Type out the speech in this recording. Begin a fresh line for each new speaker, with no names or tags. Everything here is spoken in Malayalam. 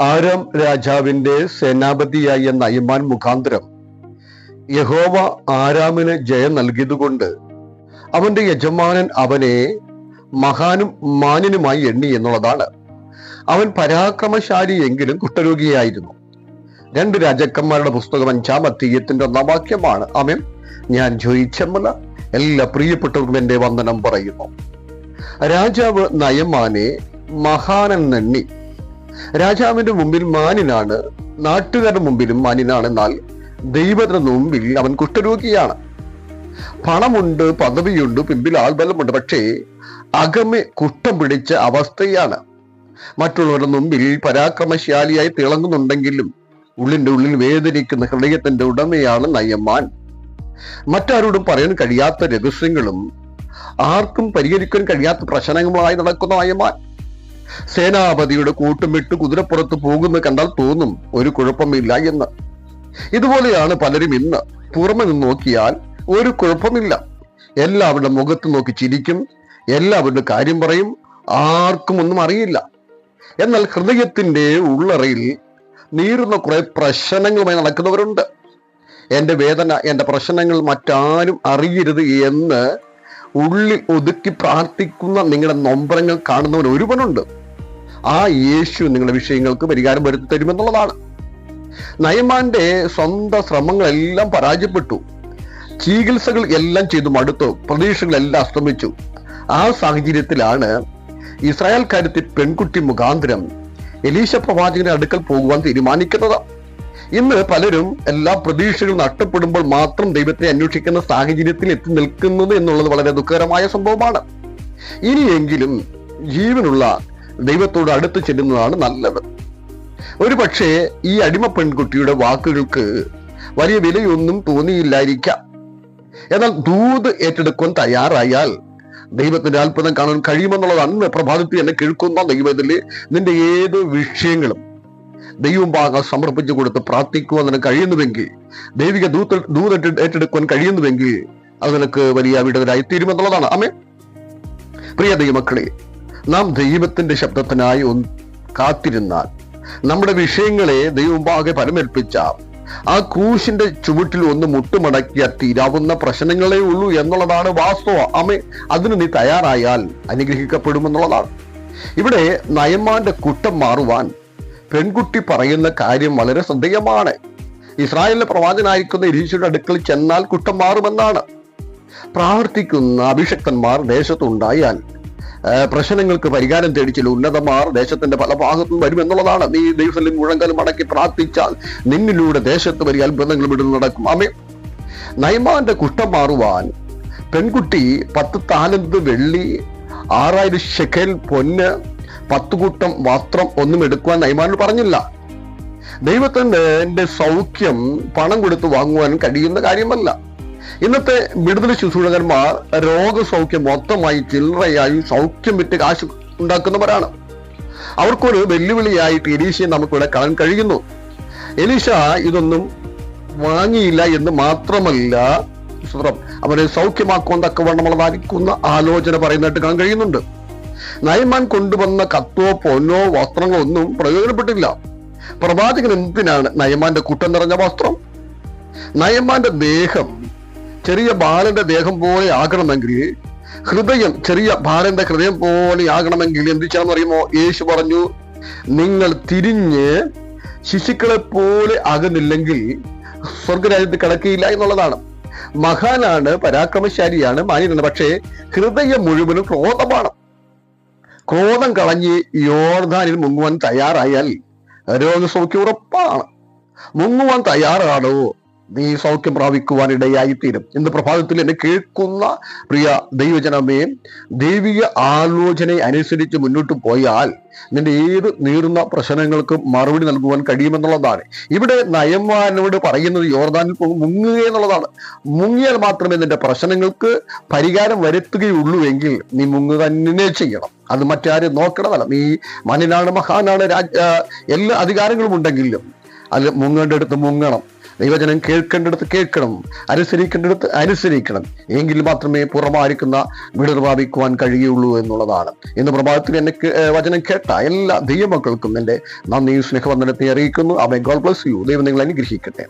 ആരാം രാജാവിന്റെ സേനാപതിയായ നയമാൻ മുഖാന്തരം യഹോവ ആരാമിന് ജയം നൽകിയതുകൊണ്ട് അവന്റെ യജമാനൻ അവനെ മഹാനും മാന്യനുമായി എണ്ണി എന്നുള്ളതാണ്. അവൻ പരാക്രമശാലി എങ്കിലും കുഷ്ഠരോഗിയായിരുന്നു രണ്ട് രാജാക്കന്മാരുടെ പുസ്തകം അഞ്ചാം അധ്യയത്തിന്റെ ഒന്നാം വാക്യമാണ്. അവൻ ഞാൻ ജോയിച്ചമ്മല എല്ലാ പ്രിയപ്പെട്ടവർക്കും എന്റെ വന്ദനം പറയുന്നു. രാജാവ് നയമാനെ മഹാനെന്നെണ്ണി രാജാവിന്റെ മുമ്പിൽ മാനിനാണ് നാട്ടുകാരുടെ മുമ്പിലും മാനിനാണെന്നാൽ ദൈവത്തിന്റെ മുമ്പിൽ അവൻ കുഷ്ഠരോഗിയാണ്. പണമുണ്ട് പദവിയുണ്ട് പിമ്പിൽ ആൾബലമുണ്ട് പക്ഷേ അകമെ കുഷ്ഠം പിടിച്ച അവസ്ഥയാണ്. മറ്റുള്ളവരുടെ മുമ്പിൽ പരാക്രമശാലിയായി തിളങ്ങുന്നുണ്ടെങ്കിലും ഉള്ളിന്റെ ഉള്ളിൽ വേദനിക്കുന്ന ഹൃദയത്തിന്റെ ഉടമയാണ് നയമാൻ മറ്റാരോടും പറയാൻ കഴിയാത്ത രഹസ്യങ്ങളും ആർക്കും പരിഹരിക്കാൻ കഴിയാത്ത പ്രശ്നങ്ങളുമായി നടക്കുന്ന നയമാൻ സേനാപതിയുടെ കൂട്ടുമിട്ട് കുതിരപ്പുറത്ത് പോകുന്ന കണ്ടാൽ തോന്നും ഒരു കുഴപ്പമില്ല എന്ന്. ഇതുപോലെയാണ് പലരും ഇന്ന്. പുറമെ നിന്ന് നോക്കിയാൽ ഒരു കുഴപ്പമില്ല. എല്ലാവരുടെ മുഖത്ത് നോക്കി ചിരിക്കും. എല്ലാവരുടെ കാര്യം പറയും. ആർക്കും ഒന്നും അറിയില്ല. എന്നാൽ ഹൃദയത്തിന്റെ ഉള്ളറയിൽ നീറുന്ന കുറെ പ്രശ്നങ്ങളുമായി നടക്കുന്നവരുണ്ട്. എന്റെ വേദന എന്റെ പ്രശ്നങ്ങൾ മറ്റാരും അറിയരുത് എന്ന് ഉള്ളിൽ ഒതുക്കി പ്രാർത്ഥിക്കുന്ന നിങ്ങളുടെ നൊമ്പരങ്ങൾ കാണുന്നവൻ ഒരുവനുണ്ട്. ആ യേശു നിങ്ങളുടെ വിഷയങ്ങൾക്ക് പരിഹാരം വരുത്തി തരുമെന്നുള്ളതാണ്. നയമാന്റെ സ്വന്തം ശ്രമങ്ങളെല്ലാം പരാജയപ്പെട്ടു. ചികിത്സകൾ എല്ലാം ചെയ്തു മടുത്തു. പ്രതീക്ഷകളെല്ലാം അസ്തമിച്ചു. ആ സാഹചര്യത്തിലാണ് ഇസ്രായേൽ കാര്യത്തിൽ പെൺകുട്ടി മുഖാന്തരം എലീശ പ്രവാചകന്റെ അടുക്കൽ പോകുവാൻ തീരുമാനിക്കുന്നത്. ഇന്ന് പലരും എല്ലാ പ്രതീക്ഷകളും നഷ്ടപ്പെടുമ്പോൾ മാത്രം ദൈവത്തെ അന്വേഷിക്കുന്ന സാഹചര്യത്തിൽ എത്തി നിൽക്കുന്നത് എന്നുള്ളത് വളരെ ദുഃഖകരമായ സംഭവമാണ്. ഇനിയെങ്കിലും ജീവനുള്ള ദൈവത്തോട് അടുത്ത് ചെല്ലുന്നതാണ് നല്ലത്. ഒരു പക്ഷേ ഈ അടിമ പെൺകുട്ടിയുടെ വാക്കുകൾക്ക് വലിയ വിലയൊന്നും തോന്നിയില്ലായിരിക്കാം. എന്നാൽ ദൂത് ഏറ്റെടുക്കാൻ തയ്യാറായാൽ ദൈവത്തിന്റെ അത്ഭുതം കാണാൻ കഴിയുമെന്നുള്ളതാണ് പ്രഭാതത്തിൽ എന്നെ കേൾക്കുന്ന ദൈവത്തിൽ നിന്റെ ഏത് വിഷയങ്ങളും ദൈവം ഭാഗം സമർപ്പിച്ചു കൊടുത്ത് പ്രാർത്ഥിക്കുവാൻ നിനക്ക് കഴിയുന്നുവെങ്കിൽ ദൈവിക ദൂത ദൂത് ഏറ്റെടുക്കുവാൻ കഴിയുന്നുവെങ്കിൽ അത് നിനക്ക് വലിയ വിടുതലായി തീരുമെന്നുള്ളതാണ് അമ്മേ പ്രിയ ദൈവമക്കളെ നാം ദൈവത്തിന്റെ ശബ്ദത്തിനായി കാത്തിരുന്നാൽ നമ്മുടെ വിഷയങ്ങളെ ദൈവംഭാഗെ പരമേൽപ്പിച്ച ആ ക്രൂശിന്റെ ചുവട്ടിൽ ഒന്ന് മുട്ടുമടക്കിയ തീരാവുന്ന പ്രശ്നങ്ങളേ ഉള്ളൂ എന്നുള്ളതാണ് വാസ്തവം. അമ്മ അതിന് നീ തയ്യാറായാൽ അനുഗ്രഹിക്കപ്പെടുമെന്നുള്ളതാണ്. ഇവിടെ നയമാന്റെ കുറ്റം മാറുവാൻ പെൺകുട്ടി പറയുന്ന കാര്യം വളരെ ശ്രദ്ധേയമാണ്. ഇസ്രായേലിലെ പ്രവാചനായിരിക്കുന്ന ഇരീശയുടെ അടുക്കൽ ചെന്നാൽ കുറ്റം മാറുമെന്നാണ്. പ്രാർത്ഥിക്കുന്ന അഭിഷക്തന്മാർ ദേശത്തുണ്ടായാൽ പ്രശ്നങ്ങൾക്ക് പരിഹാരം തേടി ചില ഉന്നതമാർ ദേശത്തിന്റെ പല ഭാഗത്തും വരുമെന്നുള്ളതാണ് നീ ദൈവത്തിൽ മുഴങ്കലും അടക്കി പ്രാർത്ഥിച്ചാൽ നിന്നിലൂടെ ദേശത്ത് വലിയ അത്ഭുതങ്ങൾ വിടുന്നു നടക്കും. അമേ നൈമാന്റെ കുഷ്ഠം മാറുവാൻ പെൺകുട്ടി പത്ത് താലന്ത് വെള്ളി ആറായിരം ഷെക്കൽ പൊന്ന് പത്ത് കൂട്ടം വസ്ത്രം ഒന്നും എടുക്കുവാൻ നൈമാനോട് പറഞ്ഞില്ല. ദൈവത്തിന്റെ സൗഖ്യം പണം കൊടുത്ത് വാങ്ങുവാൻ കഴിയുന്ന കാര്യമല്ല. ഇന്നത്തെ വിടുതൽ ശുശ്രൂഷകന്മാർ രോഗസൗഖ്യം മൊത്തമായി ചില്ലറയായി സൗഖ്യം വിറ്റ് കാശ് ഉണ്ടാക്കുന്നവരാണ്. അവർക്കൊരു വെല്ലുവിളിയായിട്ട് എലീശയെ നമുക്കിവിടെ കാണാൻ കഴിയുന്നു. എലീശ ഇതൊന്നും വാങ്ങിയില്ല എന്ന് മാത്രമല്ല അവരെ സൗഖ്യമാക്കുവാൻ തക്കവണ്ണമുള്ളതായിരിക്കുന്ന ആലോചന പറയുന്നതായിട്ട് കാണാൻ കഴിയുന്നുണ്ട്. നയമാൻ കൊണ്ടുവന്ന കത്തോ പൊന്നോ വസ്ത്രങ്ങളോ ഒന്നും പ്രയോജനപ്പെട്ടില്ല. പ്രവാചകൻ എന്തിനാണ് നയമാന്റെ കുട്ടം നിറഞ്ഞ വസ്ത്രം? നയമാന്റെ ദേഹം ചെറിയ ബാലന്റെ ദേഹം പോലെ ആകണമെങ്കിൽ ഹൃദയം ചെറിയ ബാലന്റെ ഹൃദയം പോലെ ആകണമെങ്കിൽ എന്ത് ചെയ്യാന്ന് പറയുമോ യേശു പറഞ്ഞു നിങ്ങൾ തിരിഞ്ഞ് ശിശുക്കളെ പോലെ ആകുന്നില്ലെങ്കിൽ സ്വർഗരാജ്യത്ത് കിടക്കിയില്ല എന്നുള്ളതാണ്. മഹാനാണ് പരാക്രമശാലിയാണ് മാന്യനാണ്. പക്ഷേ ഹൃദയം മുഴുവനും ക്രോധമാണ്. ക്രോധം കളഞ്ഞ് യോർദാനിൽ മുങ്ങുവാൻ തയ്യാറായാൽ രോഗസൗഖ്യം ഉറപ്പാണ്. മുങ്ങുവാൻ തയ്യാറാണോ? നീ സൗഖ്യം പ്രാപിക്കുവാൻ ഇടയായിത്തീരും. ഇന്ന് പ്രഭാതത്തിൽ എന്നെ കേൾക്കുന്ന പ്രിയ ദൈവജനമേ ദൈവിക ആലോചന അനുസരിച്ച് മുന്നോട്ട് പോയാൽ നിന്റെ ഏത് നീറുന്ന പ്രശ്നങ്ങൾക്കും മറുപടി നൽകുവാൻ കഴിയുമെന്നുള്ളതാണ്. ഇവിടെ നയംവാനോട് പറയുന്നത് യോർദാനിൽ മുങ്ങുക എന്നുള്ളതാണ്. മുങ്ങിയാൽ മാത്രമേ നിന്റെ പ്രശ്നങ്ങൾക്ക് പരിഹാരം വരുത്തുകയുള്ളൂ എങ്കിൽ നീ മുങ്ങുക തന്നെ ചെയ്യണം. അത് മറ്റാരും നോക്കണമല്ല നീ മനിനാണ് മഹാനാണ് രാജ എല്ലാ അധികാരങ്ങളും ഉണ്ടെങ്കിലും അത് മുങ്ങേണ്ടടുത്ത് മുങ്ങണം. ദൈവജനം കേൾക്കേണ്ടിടത്ത് കേൾക്കണം അനുസരിക്കേണ്ടിടത്ത് അനുസരിക്കണം. എങ്കിൽ മാത്രമേ പുറമായിരിക്കുന്ന വിടുതൽ പ്രാപിക്കുവാൻ കഴിയുള്ളൂ എന്നുള്ളതാണ്. ഇന്ന് പ്രഭാതത്തിൽ എന്നെ വചനം കേട്ട എല്ലാ ദൈവമക്കൾക്കും എന്റെ നന്ദിയും സ്നേഹവന്ദനത്തെ അറിയിക്കുന്നു. അവൻ ഗോൾ പ്ലസ് യു. ദൈവം നിങ്ങൾ അനുഗ്രഹിക്കട്ടെ.